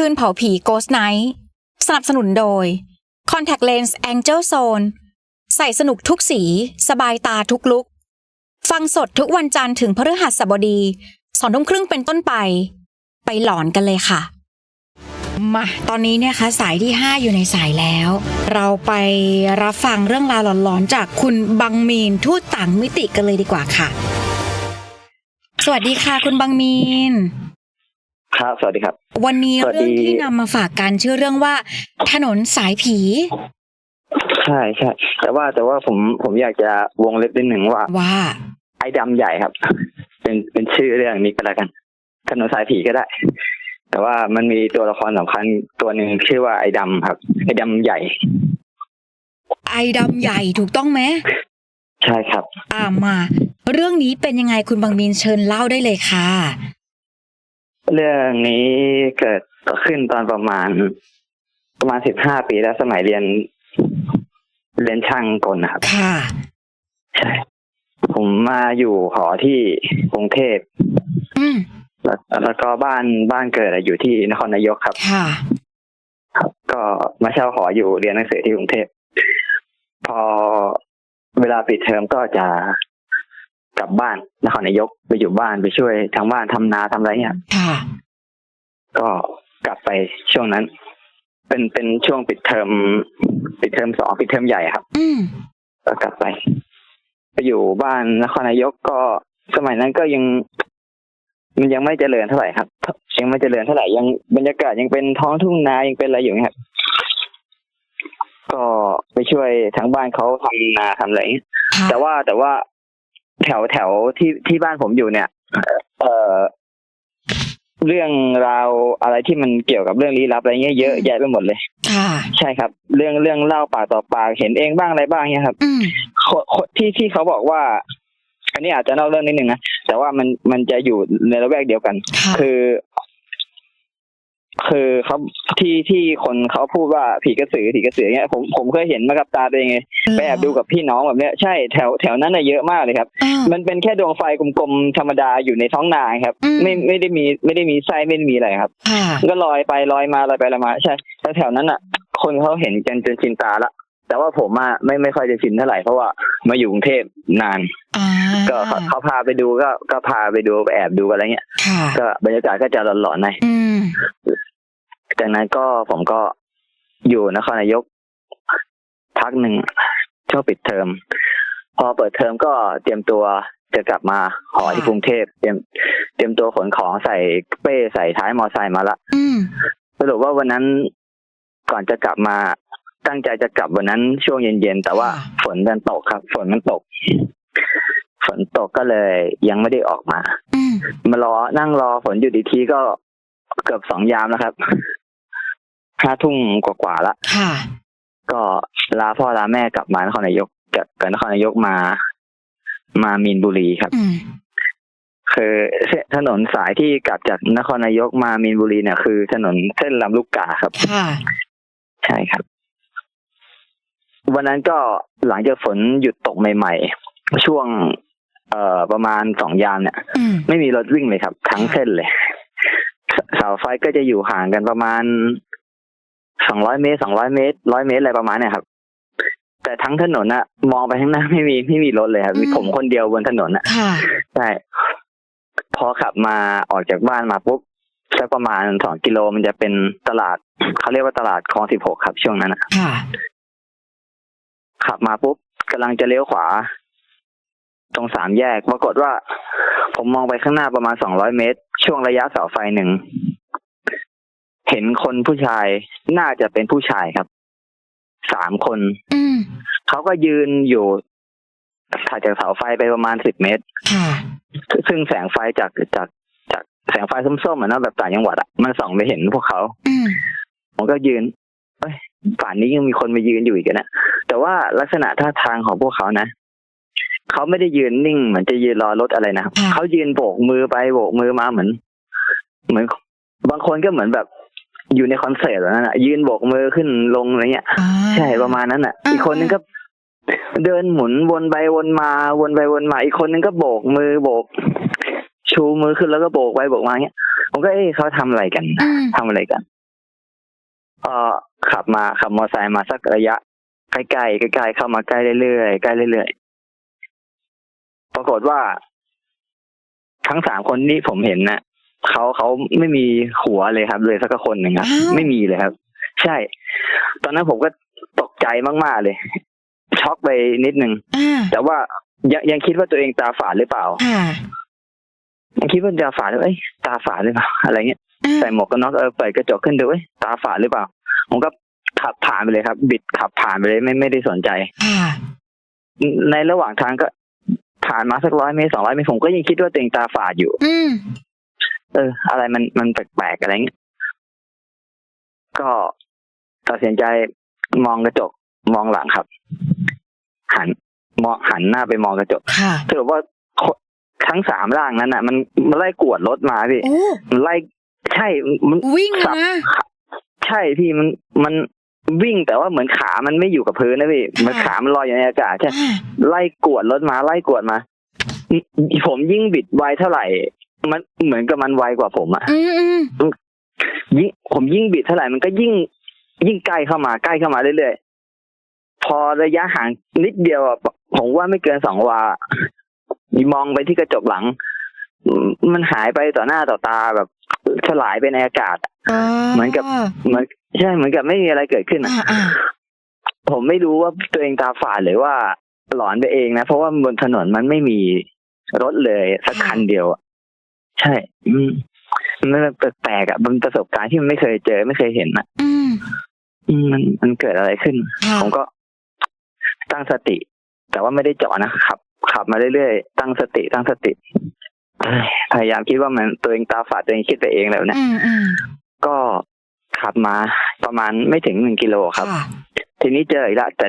คืนเผาผี Ghost Night สนับสนุนโดย Contact Lens Angel Zone ใส่สนุกทุกสี สบายตาทุกลุก ฟังสดทุกวันจันทร์ถึงพฤหัสบดีสองทุ่มครึ่งเป็นต้นไป ไปหลอนกันเลยค่ะ มาตอนนี้เนี่ยคะสายที่ 5 อยู่ในสายแล้ว เราไปรับฟังเรื่องราวหลอนๆ จากคุณบังมีนทูตต่างมิติกันเลยดีกว่าค่ะ สวัสดีค่ะ คุณบังมีน ครับสวัสดีครับ วันนี้สวัสดีเรื่องที่นำมาฝากกันชื่อเรื่องว่า ถนนสายผี ใช่ใช่แต่ว่าแต่ว่าผมผมอยากจะวงเล็บนิดหนึ่งว่า ว่า ไอ้ดำใหญ่ครับ เป็นเป็นชื่อเรื่องนี้ก็แล้วกัน ถนนสายผีก็ได้ แต่ว่ามันมีตัวละครสำคัญตัวหนึ่งชื่อว่าไอ้ดำครับ ไอ้ดำใหญ่ ไอดำใหญ่ถูกต้องไหมใช่ครับ อ่ามา เรื่องนี้เป็นยังไงคุณบังมีนเชิญเล่าได้เลยค่ะ เรื่องนี้เกิดขึ้นตอนประมาณ ประมาณสิบห้าปีแล้วสมัยเรียน เรียนช่างกลนะครับ ค่ะ ใช่ ผมมาอยู่หอที่กรุงเทพอืมแล้วแล้วก็บ้านบ้านเกิดอะอยู่ที่นครนายกครับ ค่ะ ครับ ก็มาเช่าหออยู่เรียนหนังสือที่กรุงเทพ พอเวลาปิดเทอมก็จะ กลับบ้านนครนายกไปอยู่บ้านไปช่วยทางบ้านทำนาทำอะไรเนี่ยค่ะ ก็กลับไปช่วงนั้น เป็นเป็นช่วงปิดเทอมปิดเทอมสองปิดเทอมใหญ่ครับ อืมก็กลับไป ไปอยู่บ้านนครนายกก็สมัยนั้นก็ยัง มันยังไม่เจริญเท่าไหร่ครับยังไม่เจริญเท่าไหร่ยังบรรยากาศยังเป็นท้องทุ่งนายังเป็นอะไรอยู่ครับก็ไปช่วยทางบ้านเขาทำนาทำอะไรอย่างเงี้ยค่ะแต่ว่าแต่ว่า แถวแถวที่ที่บ้านผมอยู่เนี่ย เอ่อเรื่องราวอะไรที่มันเกี่ยวกับเรื่องลี้ลับอะไรเงี้ยเยอะแยะไปหมดเลย ค่ะ ใช่ครับ เรื่องเรื่องเล่าปากต่อปากเห็นเองบ้างอะไรบ้างเนี่ยครับอืมคนคนที่ที่เขาบอกว่า อันนี้อาจจะนอกเรื่องนิดนึงนะแต่ว่ามันมันจะอยู่ในระแวกเดียวกัน ค่ะ คือ คือเขาที่ที่คนเขาพูดว่าผีกระสือผีกระสือเนี่ยผมผมเคยเห็นมากับตาตัวเองไงไปแอบดูกับพี่น้องแบบเนี้ยใช่แถวแถวนั้นน่ะเยอะมากเลยครับอ่ามันเป็นแค่ดวงไฟกลมๆธรรมดาอยู่ในท้องนาครับอืมไม่ไม่ได้มีไม่ได้มีไส้ไม่ได้มีอะไรครับค่ะก็ลอยไปลอยมาลอยไปลอยมา ใช่แล้วแถวนั้นอะ คนเขาเห็นกันจนชินตาละแต่ว่าผมอะไม่ไม่ค่อยจะชินเท่าไหร่เพราะว่ามาอยู่กรุงเทพนานอ่าก็เขาเขาพาไปดูก็ก็พาไปดูไปแอบดูอะไรเงี้ยค่ะก็บรรยากาศก็จะหลอนๆหน่อยอืม จากนั้นก็ผมก็อยู่นครนายกพักหนึ่งช่วงปิดเทอม พอเปิดเทอมก็เตรียมตัวจะกลับมาหอที่กรุงเทพเตรียมเตรียมตัวขนของใส่เป้ใส่ท้ายมอไซค์มาละอืมสรุปว่าวันนั้นก่อนจะกลับมาตั้งใจจะกลับวันนั้นช่วงเย็นๆแต่ว่าค่ะฝนมันตกครับ ฝนมันตก ฝนตกก็เลยยังไม่ได้ออกมาอืมมารอนั่งรอฝนอยู่ดีทีก็เกือบสองยามแล้วครับ ห้าทุ่มกว่าๆละค่ะ ก็ลาพ่อลาแม่กลับมานครนายกกับกับนครนายกมา มามีนบุรีครับ อืมคือเส้นถนนสายที่กลับจากนครนายกมามีนบุรีเนี่ยคือถนนเส้นลำลูกกาครับ ค่ะ ใช่ครับ วันนั้นก็หลังจากฝนหยุดตกใหม่ ๆ ช่วง เอ่อประมาณสองยามเนี่ย อืมไม่มีรถวิ่งเลยครับ ทั้งเส้นเลยเสเสาไฟก็จะอยู่ห่างกันประมาณ สองร้อยเมตรสองร้อยเมตรร้อยเมตรอะไรประมาณเนี่ยครับ แต่ทั้งถนนอะมองไปข้างหน้าไม่มีไม่มีรถเลยครับมีผมคนเดียวบนถนนอะค่ะใช่พอขับมาออกจากบ้านมาปุ๊บสักประมาณสองกิโลมันจะเป็นตลาดเขาเรียกว่าตลาดคลองสิบหกครับช่วงนั้นอะค่ะ ขับมาปุ๊บกำลังจะเลี้ยวขวา ตรงสามแยกปรากฏว่า ผมมองไปข้างหน้าประมาณสองร้อยเมตร ช่วงระยะเสาไฟหนึ่ง เห็นคนผู้ชายน่าจะเป็นผู้ชายครับสามคนอืมเขาก็ยืนอยู่ถัดจากเสาไฟไปประมาณสิบเมตรค่ะซึ่งแสงไฟจากจากจากแสงไฟส้มๆอะเนอะแบบต่างจังหวัดอะมันส่องไปเห็นพวกเขาอืมผมก็ยืนเอ้ยป่านนี้ยังมีคนมายืนอยู่อีกอะนะแต่ว่าลักษณะท่าทางของพวกเขานะเขาไม่ได้ยืนนิ่งเหมือนจะยืนรอรถอะไรนะครับค่ะเขายืนโบกมือไปโบกมือมาเหมือน เหมือน บางคนก็เหมือนแบบ อยู่ในคอนเสิร์ตแบบนั้นอะยืนโบกมือขึ้นลงอะไรเงี้ย อ่า ใช่ประมาณนั้นอะ อ่า อีกคนนึงก็ เดินหมุนวนไปวนมาวนไปวนมาอีกคนนึงก็โบกมือโบก ชูมือขึ้นแล้วก็โบกไปโบกมาเงี้ยผมก็เอ๊ะเขาทำอะไรกันอืมทำอะไรกันเออขับมาขับมอเตอร์ไซค์มาสักระยะใกล้ๆใกล้ๆเข้ามาใกล้เรื่อยๆใกล้เรื่อยๆปรากฏว่า ทั้งสามคนที่ผมเห็นนะ เขาเขาไม่มีหัวเลยครับ เลยสักคนหนึ่งครับ อ้าว ไม่มีเลยครับ ใช่ ตอนนั้นผมก็ตกใจมากๆเลย ช็อกไปนิดนึง อ่าแต่ว่ายังยังคิดว่าตัวเองตาฝาดหรือเปล่าค่ะยังคิดว่าตาฝาดหรือเอ้ยตาฝาดหรือเปล่า อะไรเงี้ยอ่าใส่หมวกกันน็อกเออเปิดกระจกขึ้นดูเอ้ยตาฝาดหรือเปล่า ผมก็ขับผ่านไปเลยครับ บิดขับผ่านไปเลยไม่ไม่ได้สนใจค่ะในระหว่างทางก็ผ่านมาสักร้อยเมตรสองร้อยเมตรผมก็ยังคิดว่าตัวเองตาฝาดอยู่ อืม เออ อะไรมันมันแปลกๆอะไรเงี้ยก็ตัดสินใจมองกระจกมองหลังครับ หันมองหันหน้าไปมองกระจกค่ะสรุปว่าคนทั้งสามร่างนั้นน่ะ มันมันไล่กวดรถมาพี่โอ้มันไล่ใช่มันวิ่งอะนะใช่พี่มันมันวิ่งแต่ว่าเหมือนขามันไม่อยู่กับพื้นนะพี่เหมือนขามันลอยอยู่ในอากาศใช่อ่าไล่กวดรถมาไล่กวดมาอืมผมยิ่งบิดไวเท่าไหร่ มันเหมือนกับมันไวกว่าผมอะอืมอืมยิ่งผมยิ่งบิดเท่าไหร่มันก็ยิ่ง ยิ่งใกล้เข้ามาใกล้เข้ามาเรื่อยๆพอระยะห่างนิดเดียวอะผมว่าไม่เกินสองวามองไปที่กระจกหลังอืมมันหายไปต่อหน้าต่อตาแบบฉลายไปในอากาศอะอ๋อเหมือนกับเหมือนใช่เหมือนกับไม่มีอะไรเกิดขึ้นอะอ่าอ่าผมไม่รู้ว่าตัวเองตาฝาดหรือว่าหลอนไปเองนะ เพราะว่าบนถนนมันไม่มีรถเลยสักคันเดียวอะ ใช่อืมมันแปลกๆอะมันประสบการณ์ที่มันไม่เคยเจอไม่เคยเห็นอะอืมอืมมันมันเกิดอะไรขึ้นค่ะผมก็ตั้งสติ แต่ว่าไม่ได้เจาะนะขับ ขับมาเรื่อยๆตั้งสติ ตั้งสติเอ้ยพยายามคิดว่ามันตัวเองตาฝาดตัวเองคิดไปเองแล้วเนี่ยอืมอืมก็ขับมาประมาณไม่ถึงหนึ่งกิโลครับค่ะทีนี้เจออีกแล้วแต่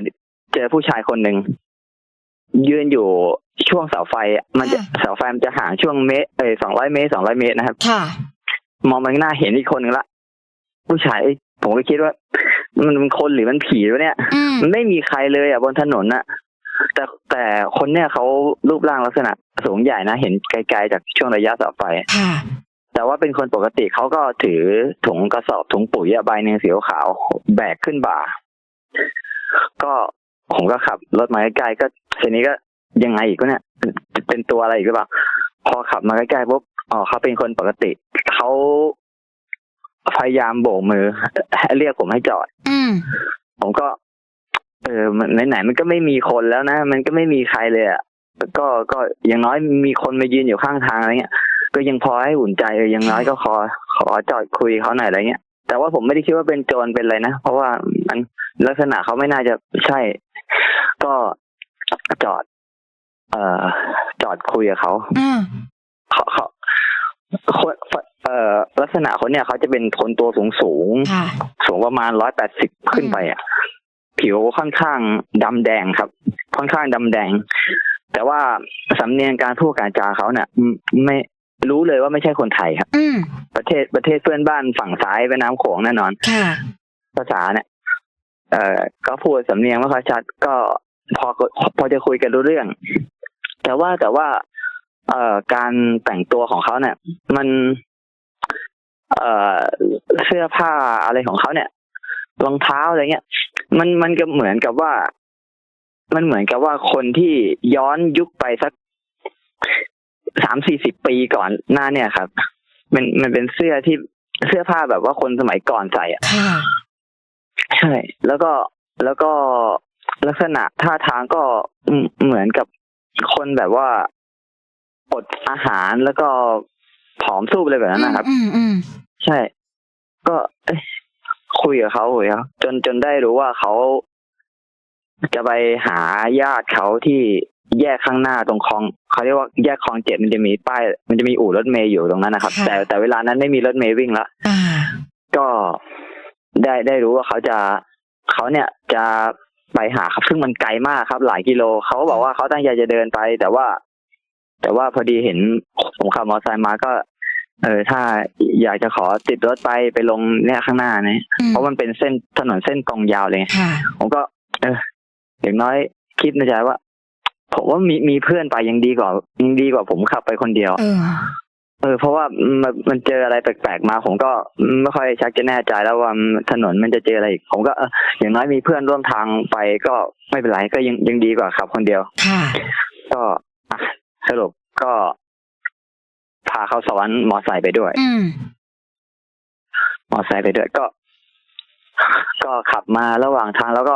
เจอผู้ชายคนหนึ่ง ยืนอยู่ช่วงเสาไฟอะมันจะอ่าเสาไฟมันจะห่างช่วงเมตรเอสองร้อยเมตรสองร้อยเมตรนะครับ ค่ะ มองไปข้างหน้าเห็นอีกคนหนึ่งละ ผู้ชายเอ้ยผมก็คิดว่า มันมันคนหรือมันผีวะเนี่ยอืมมันไม่มีใครเลยอะบนถนนน่ะ แต่แต่คนเนี่ยเขารูปร่างลักษณะสูงใหญ่นะ เห็นไกลๆจากช่วงระยะเสาไฟค่ะแต่ว่าเป็นคนปกติเขาก็ถือถุงกระสอบถุงปุ๋ยอะใบหนึ่งสีขาวๆแบกขึ้นบ่า ก็ผมก็ขับรถมาใกล้ๆก็ ทีนี้ก็ยังไงอีกวะเนี่ยเป็นเป็นตัวอะไรอีกหรือเปล่าพอขับมาใกล้ๆปุ๊บอ๋อเขาเป็นคนปกติเขาพยายามโบกมือเรียกผมให้จอด อืมผมก็ เออมันไหนๆมันก็ไม่มีคนแล้วนะมันก็ไม่มีใครเลยอะก็ก็อย่างน้อยมีคนมายืนอยู่ข้างทางอะไรเงี้ย ก็ยังพอให้อุ่นใจเอออย่างน้อยก็ขอ ขอจอดคุยเขาหน่อยอะไรเงี้ยแต่ว่าผมไม่ได้คิดว่าเป็นโจรเป็นอะไรนะเพราะว่ามันลักษณะเขาไม่น่าจะใช่ ก็ จอด เอ่อ จอดคุยกับเขาอืมเขาเขาคนเอ่อลักษณะคนเนี่ยเขาจะเป็นคนตัวสูงสูงๆค่ะสูงประมาณร้อยแปดสิบขึ้นไปอะผิวค่อนข้างดำแดงครับ ค่อนข้างดำแดง แต่ว่าสำเนียงการพูดการจาเขาเนี่ยไม่ไม่รู้เลยว่าไม่ใช่คนไทยครับอืมประเทศประเทศเพื่อนบ้านฝั่งซ้ายแม่น้ำโขงแน่นอนค่ะภาษาเนี่ยเอ่อก็พูดสำเนียงไม่ค่อยชัดก็ พอพอจะคุยกันรู้เรื่อง แต่ว่าแต่ว่า เอ่อการแต่งตัวของเขาเนี่ย มัน เอ่อเสื้อผ้าอะไรของเขาเนี่ยรองเท้าอะไรเงี้ย มันมันก็เหมือนกับว่า มันเหมือนกับว่าคนที่ย้อนยุคไปสักสามสี่สิบปีก่อนหน้าเนี่ยครับ มันมันเป็นเสื้อที่เสื้อผ้าแบบว่าคนสมัยก่อนใส่อะค่ะใช่ แล้วก็แล้วก็ ลักษณะท่าทางก็อืมเหมือนกับคนแบบว่าอดอาหารแล้วก็ผอมสู้อะไรแบบนั้นนะครับ อืมอืมใช่ ก็เอ้ยคุยกับเขาคุยครับจนจนได้รู้ว่าเขาจะไปหาญาติเขาที่แยกข้างหน้าตรงคลองเขาเรียกว่าแยกคลองเจ็ดมันจะมีป้าย มันจะมีอู่รถเมย์อยู่ตรงนั้นนะครับ แต่แต่เวลานั้นไม่มีรถเมย์วิ่งแล้วอ่าก็ได้ได้รู้ว่าเขาจะเขาเนี่ยจะ ไปหาครับ ซึ่งมันไกลมากครับ หลายกิโลเขาก็บอกว่าเขาตั้งใจจะเดินไป แต่ว่า แต่ว่าพอดีเห็นผมขับมอเตอร์ไซค์มาก็ เออถ้าอยากจะขอติดรถไปไปลงเนี่ยข้างหน้าเนี่ยอืมเพราะมันเป็นเส้นถนนเส้นตรงยาวเลยไงค่ะผมก็ เอออย่างน้อยคิดในใจว่าผมว่ามีมีเพื่อนไปยังดีกว่ายังดีกว่าผมขับไปคนเดียว เออเออเพราะว่ามันมันเจออะไรแปลกๆมา ผมก็ไม่ค่อยชักจะแน่ใจแล้วว่าถนนมันจะเจออะไรอีก ผมก็เอออย่างน้อยมีเพื่อนร่วมทางไปก็ไม่เป็นไรก็ยังยังดีกว่าขับคนเดียว ค่ะ ก็อะสรุปก็พาเขาสวรรค์มอไซค์ไปด้วย อืม มอไซค์ไปด้วยก็ ก็ขับมาระหว่างทางแล้วก็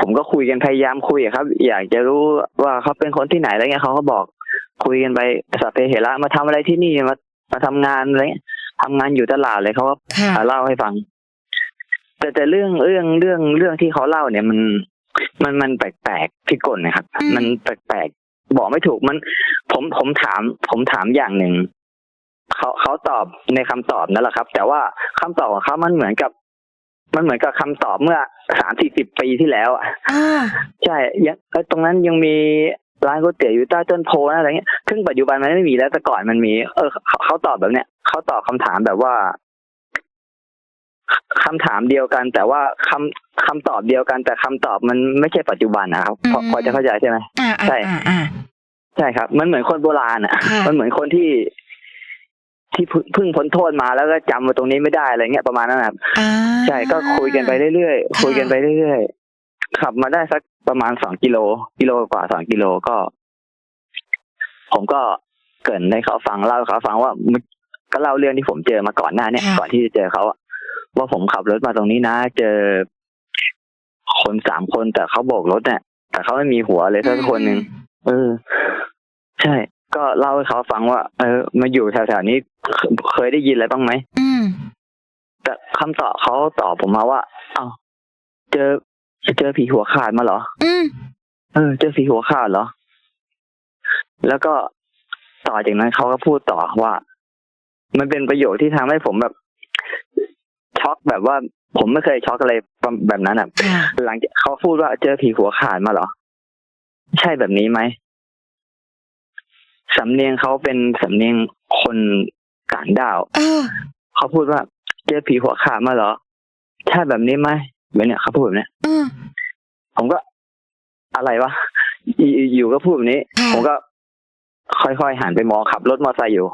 ผมก็คุยกันพยายามคุยอะครับ อยากจะรู้ว่าเขาเป็นคนที่ไหนอะไรเงี้ยเขาก็บอก คุยกันไปสัพเพเหระมาทำอะไรที่นี่มามาทำงานอะไรเงี้ยทำงานอยู่ตลาดเลยเขาก็ค่ะเล่าให้ฟัง แต่แต่เรื่องเรื่องเรื่องเรื่องที่เขาเล่าเนี่ยมันมันมันแปลกๆพี่กลนะครับอืมมันแปลกๆบอกไม่ถูกมัน ผมผมถาม ผมถามอย่างหนึ่งเขาเขาตอบในคำตอบนั่นแหละครับ แต่ว่าคำตอบของเขามันเหมือนกับ มันเหมือนกับคำตอบเมื่อสามสี่สิบปีที่แล้วอะอ่าใช่ยังเอ้ยตรงนั้นยังมี ร้านก๋วยเตี๋ยวอยู่ใต้ต้นโพนะอะไรเงี้ยซึ่งปัจจุบันมันไม่มีแล้วแต่ก่อนมันมี เออเขาเขาตอบแบบเนี้ยเขาตอบคำถามแบบว่าคำถามเดียวกัน แต่ว่าคำคำตอบเดียวกัน แต่คำตอบมันไม่ใช่ปัจจุบันนะครับพอพอจะเข้าใจใช่ไหมอ่าอ่าใช่อ่าอ่าใช่ครับ มันเหมือนคนโบราณอะค่ะมันเหมือนคนที่ที่เพิ่งเพิ่งพ้นโทษมาแล้วก็จำมาตรงนี้ไม่ได้อะไรเงี้ยประมาณนั้นนะครับอ่าใช่ก็คุยกันไปเรื่อยค่ะๆคุยกันไปเรื่อยๆ ขับมาได้สักประมาณสองกิโลกิโลกว่าสองกิโลก็ ผมก็เกรินให้เขาฟังเล่าให้เขาฟังว่ามึก็เล่าเรื่องที่ผมเจอมาก่อนหน้าเนี่ยก่อนที่จะเจอเขาอะว่าผมขับรถมาตรงนี้นะ เจอคนสามคนแต่เขาโบกรถเนี่ยแต่เขาไม่มีหัวเลยสักคนหนึ่งเออ ใช่ ก็เล่าให้เขาฟังว่า เออ มาอยู่แถวๆนี้เคเคยได้ยินอะไรบ้างไหมอืมแต่คำตอบเขาตอบผมมาว่า เอ้าเจอ เจอผีหัวขาดมาเหรอ อืมเออ เจอผีหัวขาดเหรอ แล้วก็ต่อจากนั้นเขาก็พูดต่อว่า มันเป็นประโยชน์ที่ทำให้ผมแบบช็อกแบบว่า ผมไม่เคยช็อกอะไรแบบนั้นอะค่ะหลังจากเขาพูดว่าเจอผีหัวขาดมาเหรอ ใช่แบบนี้ไหมสำเนียงเขาเป็นสำเนียงคนต่างด้าวเออเขาพูดว่า เจอผีหัวขาดมาเหรอ ใช่แบบนี้ไหม แบบเนี้ยเขาพูดแบบเนี้ยอืมผมก็อะไรวะอยู่อยู่ก็พูดแบบนี้ค่ะผมก็ค่อยๆหันไปมองขับรถมอเตอร์ไซค์อยู่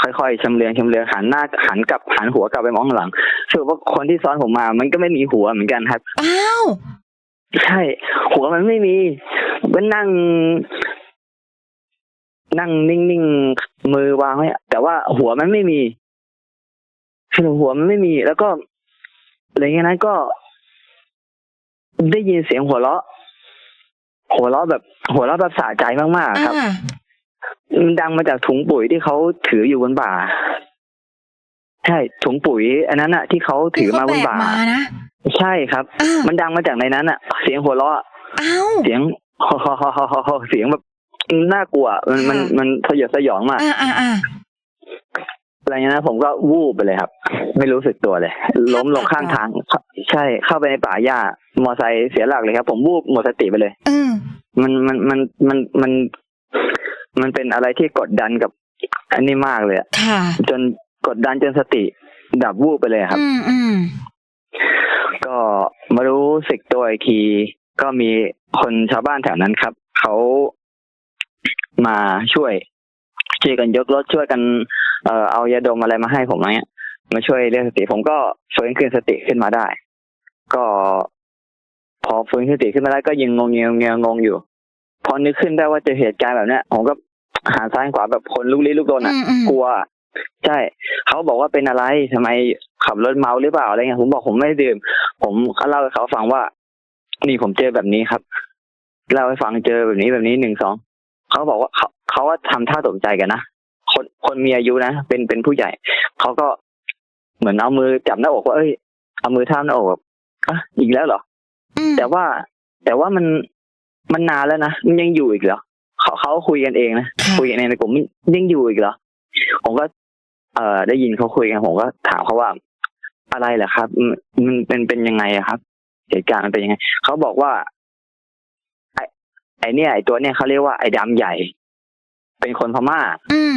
ค่อยๆชำเลืองชำเลืองหันหน้าหันกลับหันหัวกลับไปมองข้างหลังสรุปว่าคนที่ซ้อนผมมา มันก็ไม่มีหัวเหมือนกันครับอ้าวใช่ หัวมันไม่มีมันนั่ง นั่งนิ่งๆมือวางไว้อะแต่ว่าหัวมันไม่มีคือหัวมันไม่มี แล้วก็ อะไรเงี้ยนั้นก็ได้ยินเสียงหัวเราะ หัวเราะแบบ หัวเราะแบบสะใจมากๆครับอ่ามันดังมาจากถุงปุ๋ยที่เขาถืออยู่บนบ่า ใช่ถุงปุ๋ย อันนั้นอะที่เขาถือมาบนบ่าที่เขแบกมานะใช่ครับอ่ามันดังมาจากในนั้นอะเสียงหัวเราะอ้าวเสียงเสียงแบบน่ากลัว มันมันค่ะมันสยดสยองมาก อ่าอ่าอ่าอะไรเงี้ยนะผมก็วูบไปเลยครับ ไม่รู้สึกตัวเลย ล้มลงข้างทาง ใช่เข้าไปในป่าหญ้ามอไซค์เสียหลักเลยครับ ผมวูบหมดสติไปเลยอืมมันมันมันมันมัน มันเป็นอะไรที่กดดันกับอันนี้มากเลยอะค่ะ จนกดดันจนสติ ดับวูบไปเลยครับ อืมอืมก็มารู้สึกตัวอีกทีก็มีคนชาวบ้านแถวนั้นครับ เขามาช่วย ช่วยกันยกรถช่วยกันเอ่อเอายาดมอะไรมาให้ผมอะไรเงี้ยมาช่วยเรียกสติผมก็ฟื้นคืนสติขึ้นมาได้ ก็ พอฟื้นคืนสติขึ้นมาได้ก็ยังงงเงียงเงียงงอยู่ พอนึกขึ้นได้ว่าเจอเหตุการณ์แบบเนี้ยผมก็หาซ้ายขวาแบบคนลุกลี้ลุกลนอะอืมอืมกลัว ใช่เขาบอกว่าเป็นอะไรทำไมขับรถเมาหรือเปล่าอะไรเงี้ยผมบอกผมไม่ได้ดื่ม ผมก็เล่าให้เขาฟังว่า นี่ผมเจอแบบนี้ครับเล่าให้ฟังเจอแบบนี้แบบนี้หนึ่งสอง เขาบอกว่าเขาเขาว่าทำท่าตกใจกันนะคนคนมีอายุนะเป็นเป็นผู้ใหญ่เขาก็เหมือนเอามือจับหน้าอกว่าเอ้ยเอามือท่าบหน้าอกแบบอะอีกแล้วเหรออืมแต่ว่าแต่ว่ามันมันนานแล้วนะมันยังอยู่อีกเหรอเขาเขาคุยกันเองนะค่ะคุยกันเองในกลุ่มมันยังอยู่อีกเหรอผมก็ เอ่อได้ยินเขาคุยกันผมก็ถามเขาว่า อะไรเหรอครับ มันมันเป็นเป็นยังไงอะครับเหตุการณ์มันเป็นยังไงเขาบอกว่าไอ ไอเนี่ยไอตัวเนี่ยเขาเรียกว่าไอดำใหญ่ เป็นคนพม่า อืม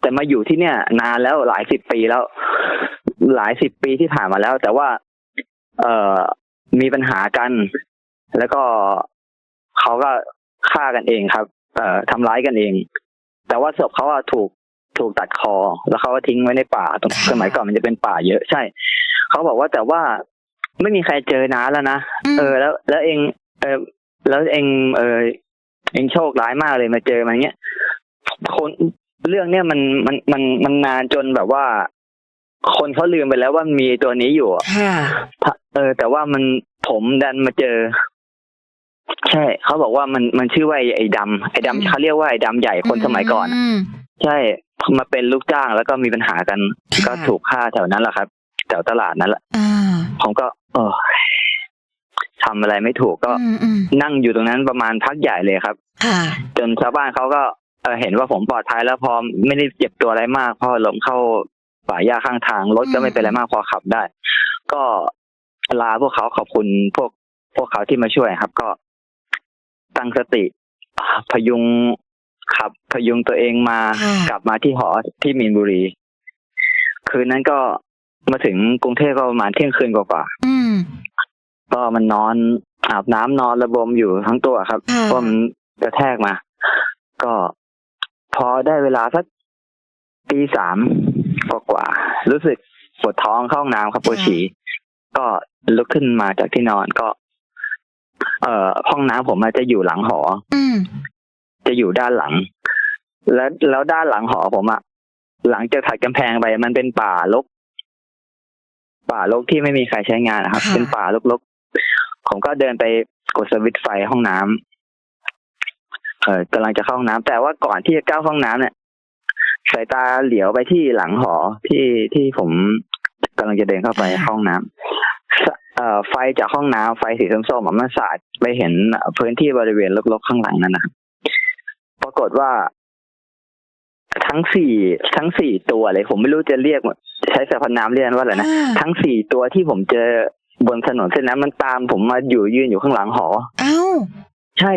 แต่มาอยู่ที่เนี่ย นานแล้วหลายสิบปีแล้ว หลายสิบปีที่ผ่านมาแล้ว แต่ว่า เอ่อมีปัญหากัน แล้วก็เขาก็ฆ่ากันเองครับ เอ่อทำร้ายกันเอง แต่ว่าศพเขาอะถูกถูกตัดคอ แล้วเขาก็ทิ้งไว้ในป่าตรงค่ะสมัยก่อนมันจะเป็นป่าเยอะใช่ เขาบอกว่าแต่ว่าไม่มีใครเจอนานแล้วนะมเออ แล้ว แล้วเอง เออ แล้วเองเออเองโชคร้ายมากเลยมาเจอมันเงี้ยคนเรื่องเนี้ยมันมันมันมันนานจนแบบว่า คนเขาลืมไปแล้วว่ามีตัวนี้อยู่อะค่ะ เออ แต่ว่ามันผมดันมาเจอ ใช่เขาบอกว่ามันมันชื่อว่าไอ้ไอ้ดำไอ้อืม ดำเขาเรียกว่าไอ้ดำใหญ่คนสมัยก่อนอะมใช่มาเป็นลูกจ้างแล้วก็มีปัญหากัน ค่ะ ก็ถูกฆ่าแถวนั้นแหละครับแถวตลาดนั้นแหละ อ่า ผมก็เออ ทำอะไรไม่ถูกก็อืมอืมนั่งอยู่ตรงนั้นประมาณพักใหญ่เลยครับค่ะจนชาวบ้านเขาก็เออเห็นว่าผมปลอดภัยแล้วพอไม่ได้เจ็บตัวอะไรมากพอลงเข้าป่าหญ้าข้างทางรถก็ไม่เป็นอะไรมากพอขับได้ ก็ลาพวกเขาขอบคุณพวกพวกเขาที่มาช่วยครับ ก็ตั้งสติอ่าพยุงขับพยุงตัวเองมาค่ะกลับมาที่หอที่มีนบุรี คืนนั้นก็มาถึงกรุงเทพก็ประมาณเที่ยงคืนกว่าๆอืม ก็มันนอนอาบน้ำนอนระบมอยู่ทั้งตัวครับค่ะเพราะมันกระแทกมา ก็พอได้เวลาสักตีสามกว่าๆรู้สึกปวดท้องเข้าห้องน้ำครับปวดฉี่ก็ลุกขึ้นมาจากที่นอนก็ เอ่อห้องน้ำผมอาจจะอยู่หลังหออืมจะอยู่ด้านหลัง แล้วแล้วด้านหลังหอผมอะหลังจากถัดกำแพงไป มันเป็นป่ารกป่ารกที่ไม่มีใครใช้งานนะครับค่ะเป็นป่ารกๆ ผมก็เดินไปกดสวิตช์ไฟห้องน้ำเออกำลังจะเข้าห้องน้ำแต่ว่าก่อนที่จะก้าวห้องน้ำเนี่ยสายตาเหลียวไปที่หลังหอที่ที่ผมกำลังจะเดินเข้าไปห้องน้ำสเอ่อไฟจากห้องน้ำไฟสีส้มๆอะมันสาดไปเห็นพื้นที่บริเวณรกๆข้างหลังนั่นนะครับปรากฏว่าทั้งสี่ทั้งสี่ตัวเลย ผมไม่รู้จะเรียกใช้สรรพนามเรียกว่าอะไรนะอ่าทั้งสี่ตัวที่ผมเจอ บนถนนเส้นนั้นมันตามผมมาอยู่ยืนอยู่ข้างหลังหอเอ้าใช่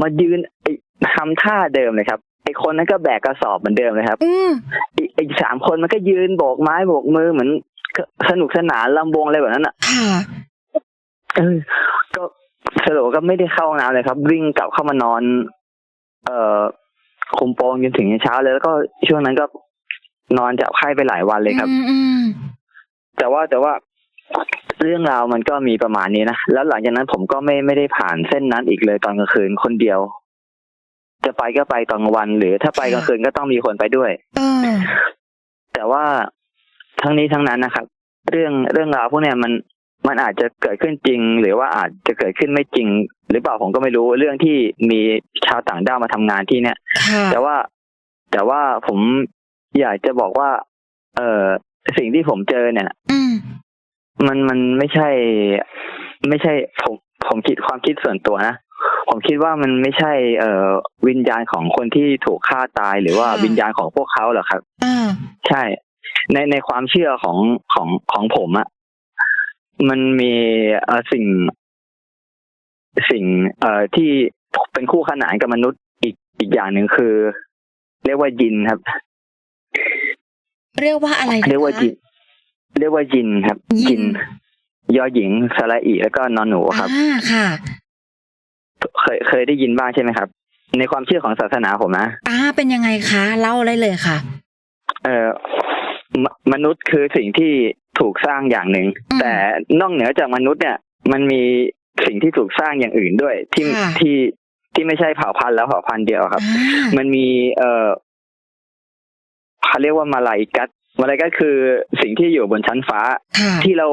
มายืนไอ้ทำท่าเดิมเลยครับไอ้คนนั้นก็แบกกระสอบเหมือนเดิมเลยครับ อืมไอ้ไอ้สามคนมันก็ยืนโบกไม้โบกมือเหมือนสนุกสนานลำวงอะไรแบบนั้นอะค่ะเออก็สรุปก็ไม่ได้เข้าห้องน้ำเลยครับ วิ่งกลับเข้ามานอน เอ่อคุมโปงจนถึงเช้าเลยแล้วก็ช่วงนั้นก็นอนจับไข้ไปหลายวันเลยครับอืมอืมแต่ว่าแต่ว่า เรื่องราวมันก็มีประมาณนี้นะ แล้วหลังจากนั้นผมก็ไม่ไม่ได้ผ่านเส้นนั้นอีกเลยตอนกลางคืนคนเดียว จะไปก็ไปตอนกลางวัน หรือถ้าไปกลางคืนก็ต้องมีคนไปด้วยเออแต่ว่าทั้งนี้ทั้งนั้นนะครับ เรื่องเรื่องราวพวกเนี้ยมันมันอาจจะเกิดขึ้นจริง หรือว่าอาจจะเกิดขึ้นไม่จริง หรือเปล่าผมก็ไม่รู้เรื่องที่มีชาวต่างด้าวมาทำงานที่เนี่ยค่ะแต่ว่าแต่ว่าผมอยากจะบอกว่า เออสิ่งที่ผมเจอเนี่ยอื มมันมันไม่ใช่ ไม่ใช่ผมผมคิดความคิดส่วนตัวนะผมคิดว่ามันไม่ใช่ เอ่อวิญญาณของคนที่ถูกฆ่าตายหรือว่าค่ะวิญญาณของพวกเขาหรอกครับอ่าใช่ ในในความเชื่อของของของผมอะมันมีเอ่อสิ่ง สิ่ง เอ่อที่เป็นคู่ขนานกับมนุษย์อีกอีกอย่างหนึ่งคือ เรียกว่ายินครับ เรียกว่าอะไรนะคะเรียกว่ายิน เรียกว่ายินครับ ยิน ยอหญิงสระอีแล้วก็นอนหนูครับอ่าค่ะ เคยเคยได้ยินบ้างใช่ไหมครับ ในความเชื่อของศาสนาผมนะอ่าเป็นยังไงคะเล่าเลยเลยค่ะ เอ่อมมนุษย์คือสิ่งที่ถูกสร้างอย่างหนึ่งอืมแต่นอกเหนือจากมนุษย์เนี่ย มันมีสิ่งที่ถูกสร้างอย่างอื่นด้วย ที่ค่ะที่ที่ไม่ใช่เผ่าพันธุ์แล้วเผ่าพันธุ์เดียวครับอ่ามันมี เอ่อเขาเรียกว่ามาลายกัต มาลายกัตคือสิ่งที่อยู่บนชั้นฟ้าค่ะที่เรา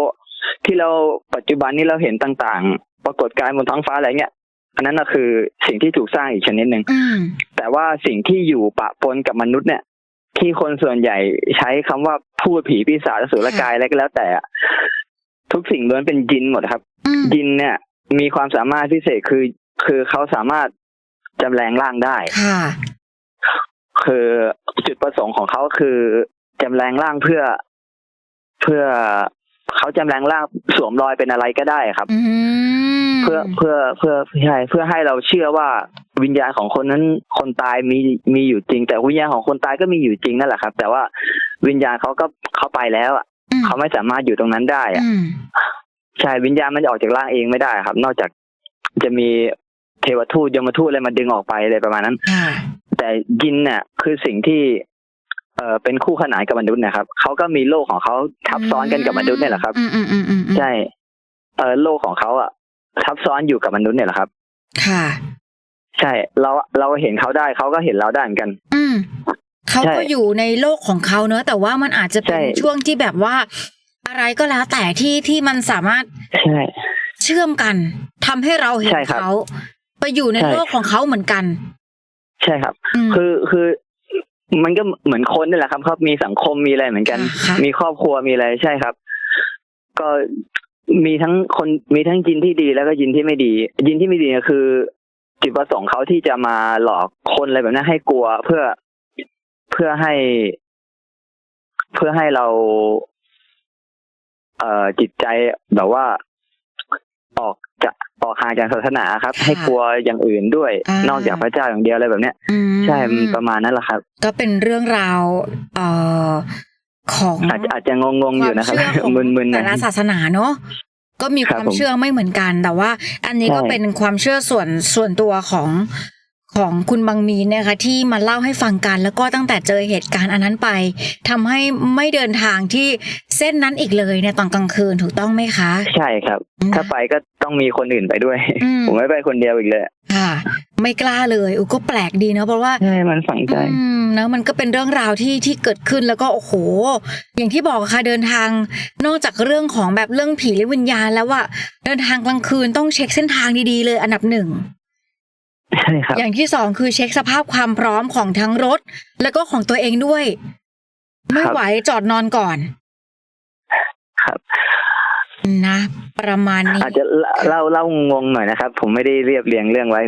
ที่เราปัจจุบันนี้เราเห็นต่างๆ ปรากฏการณ์บนท้องฟ้าอะไรเงี้ยอันนั้นก็คือสิ่งที่ถูกสร้างอีกชนิดหนึ่งอืมแต่ว่าสิ่งที่อยู่ปะปนกับมนุษย์เนี่ย ที่คนส่วนใหญ่ใช้คำว่าพูดผีปีศาจอสุรกายอะไรก็แล้วแต่อะทุกสิ่งล้วนเป็นยินหมดครับอืมยินเนี่ย มีความสามารถพิเศษคือ คือเขาสามารถจำแรงร่างได้ค่ะคือจุดประสงค์ของเขาคือ จำแรงร่างเพื่อเพื่อเขาจำแรงร่างสวมรอยเป็นอะไรก็ได้ครับอืมเพื่อเพื่อเพื่อใช่เพื่อให้เราเชื่อว่าวิญญาณของคนนั้นคนตายมีมีอยู่จริง แต่วิญญาณของคนตายก็มีอยู่จริงนั่นแหละครับ แต่ว่าวิญญาณเขาก็เขาไปแล้วอะอืมเขาไม่สามารถอยู่ตรงนั้นได้อะอืมใช่วิญญาณมันจะออกจากร่างเองไม่ได้ครับ นอกจากจะมีเทวทูตยมทูตอะไรมาดึงออกไปอะไรประมาณนั้นค่ะแต่ยินเนี่ยคือสิ่งที่ เอ่อเป็นคู่ขนานกับมนุษย์นะครับเขาก็มีโลกของเขาทับซ้อนกันกับมนุษย์เนี่ยแหละครับอืมอืมอืมอืมอืมใช่เออโลกของเขาอะ ทับซ้อนอยู่กับมนุษย์เนี่ยแหละครับ ค่ะ ใช่เราเราเห็นเขาได้เขาก็เห็นเราได้เหมือนกัน อืมเขาใช่ก็อยู่ในโลกของเขาเนอะแต่ว่ามันอาจจะเป็นใช่ ช่วงที่แบบว่า อะไรก็แล้วแต่ที่ที่มันสามารถใช่ เชื่อมกันทำให้เราเห็นใช่ครับเขาไปอยู่ในใช่ โลกของเขาเหมือนกัน ใช่ครับ อืมคือคือ มันก็เหมือนคนนี่แหละครับเขามีสังคมมีอะไรเหมือนกัน ค่ะ มีครอบครัวมีอะไรใช่ครับ ก็มีทั้งคนมีทั้งยินที่ดีแล้วก็ยินที่ไม่ดี ยินที่ไม่ดีก็คือ จุดประสงค์เขาที่จะมาหลอกคนอะไรแบบนั้นให้กลัวเพื่อเพื่อให้ เพื่อให้เรา เอ่อจิตใจแบบว่าออกจะ ออกห่างจากศาสนาครับค่ะให้กลัวอย่างอื่นด้วย อ่าน นอกจากพระเจ้าอย่างเดียวอะไรแบบเนี้ย อืมใช่มันประมาณนั้นแหละครับ ก็เป็นเรื่องราวเอ่อของ อาจจะอาจจะงงๆอยู่นะครับ วามเชื่อของมึนๆหน่แต่อยละศาสนาเนาะก็มีคครับวามผมเชื่อไม่เหมือนกัน แต่ว่า อันนี้ก็ใช่เป็นความเชื่อส่วนส่วนตัวของ ของคุณบางมีนนะคะที่มาเล่าให้ฟังกัน แล้วก็ตั้งแต่เจอเหตุการณ์อันนั้นไปทำให้ไม่เดินทางที่เส้นนั้นอีกเลยในตอนกลางคืนถูกต้องไหมคะ ใช่ครับ ถ้าไปก็ต้องมีคนอื่นไปด้วยอืมผมไม่ไปคนเดียวอีกเลยค่ะ ไม่กล้าเลยอุยก็แปลกดีเนาะเพราะว่าใช่มันฝังใจอืมนะมันก็เป็นเรื่องราวที่ที่เกิดขึ้นแล้วก็โอ้โห อย่างที่บอกอะค่ะเดินทาง นอกจากเรื่องของแบบเรื่องผีและวิญญาณแล้วว่าเดินทางกลางคืนต้องเช็คเส้นทางดีๆเลยอันดับหนึ่ง ใช่ครับ อย่างที่สองคือเช็คสภาพความพร้อมของทั้งรถ แล้วก็ของตัวเองด้วย ไม่ครับไหวจอดนอนก่อน ครับนะ ประมาณนี้อาจจะเล่าเล่างงๆหน่อยนะครับ ผมไม่ได้เรียบเรียงเรื่องไว้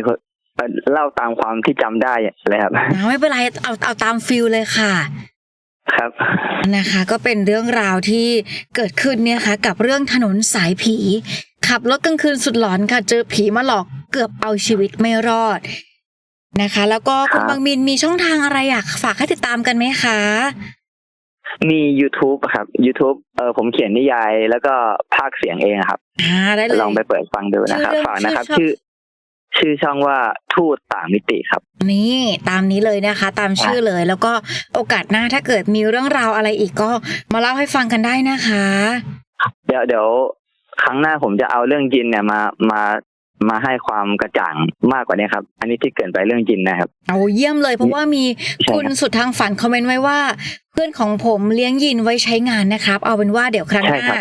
เล่าตามความที่จำได้เลยครับนะไม่เป็นไรเอาเอาตามฟิลเลยค่ะ ครับนะคะ ก็เป็นเรื่องราวที่เกิดขึ้นเนี่ยค่ะ กับเรื่องถนนสายผี ขับรถกลางคืนสุดหลอนค่ะ เจอผีมาหลอก เกือบเอาชีวิตไม่รอดนะคะ แล้วก็คุณครับบางมินมีช่องทางอะไรอยากฝากให้ติดตามกันไหมคะ มี YouTube ครับ YouTube เออผมเขียนนิยาย แล้วก็ภาคเสียงเองครับอ่าได้เลยลองไปเปิดฟังดูนะครับชื่อเรื่องฝากนะครับชื่ชื่ออชื่อช่องว่าทูตต่างมิติครับ นี่ตามนี้เลยนะคะ ตามชื่อเลย แล้วก็โอกาสหน้าถ้าเกิดมีเรื่องราวอะไรอีกก็มาเล่าให้ฟังกันได้นะคะ เดี๋ยวเดี๋ยวครั้งหน้าผมจะเอาเรื่องจินเนี่ยมามา มาให้ความกระจ่างมากกว่านี้ครับ อันนี้ที่เกินไปเรื่องจินนะครับ เอาเยี่ยมเลยเพราะว่ามีใช่คุณครับสุดทางฝันคอมเมนต์ไว้ว่า เพื่อนของผมเลี้ยงยินไว้ใช้งานนะครับ เอาเป็นว่าเดี๋ยวครั้งหใช่น้าครับ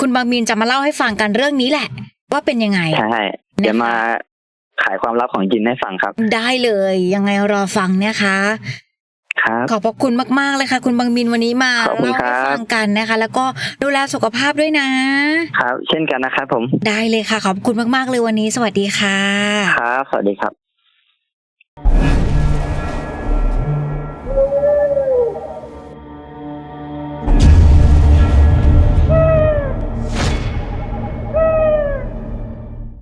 คุณบางมีนจะมาเล่าให้ฟังกันเรื่องนี้แหละ ว่าเป็นยังไงใช่เดี๋ยวมาขายความลับของจินให้ฟังครับ ได้เลยยังไงรอฟังนะคะับ ขอบพระคุณมาก ๆ เลยค่ะ คุณบางมินวันนี้มาเล่าให้ฟังกันนะคะ แล้วก็ดูแลสุขภาพด้วยนะ ครับ เช่นกันนะครับผม ได้เลยค่ะ ขอบคุณมาก ๆ เลยวันนี้ สวัสดีค่ะ ครับ สวัสดีครับ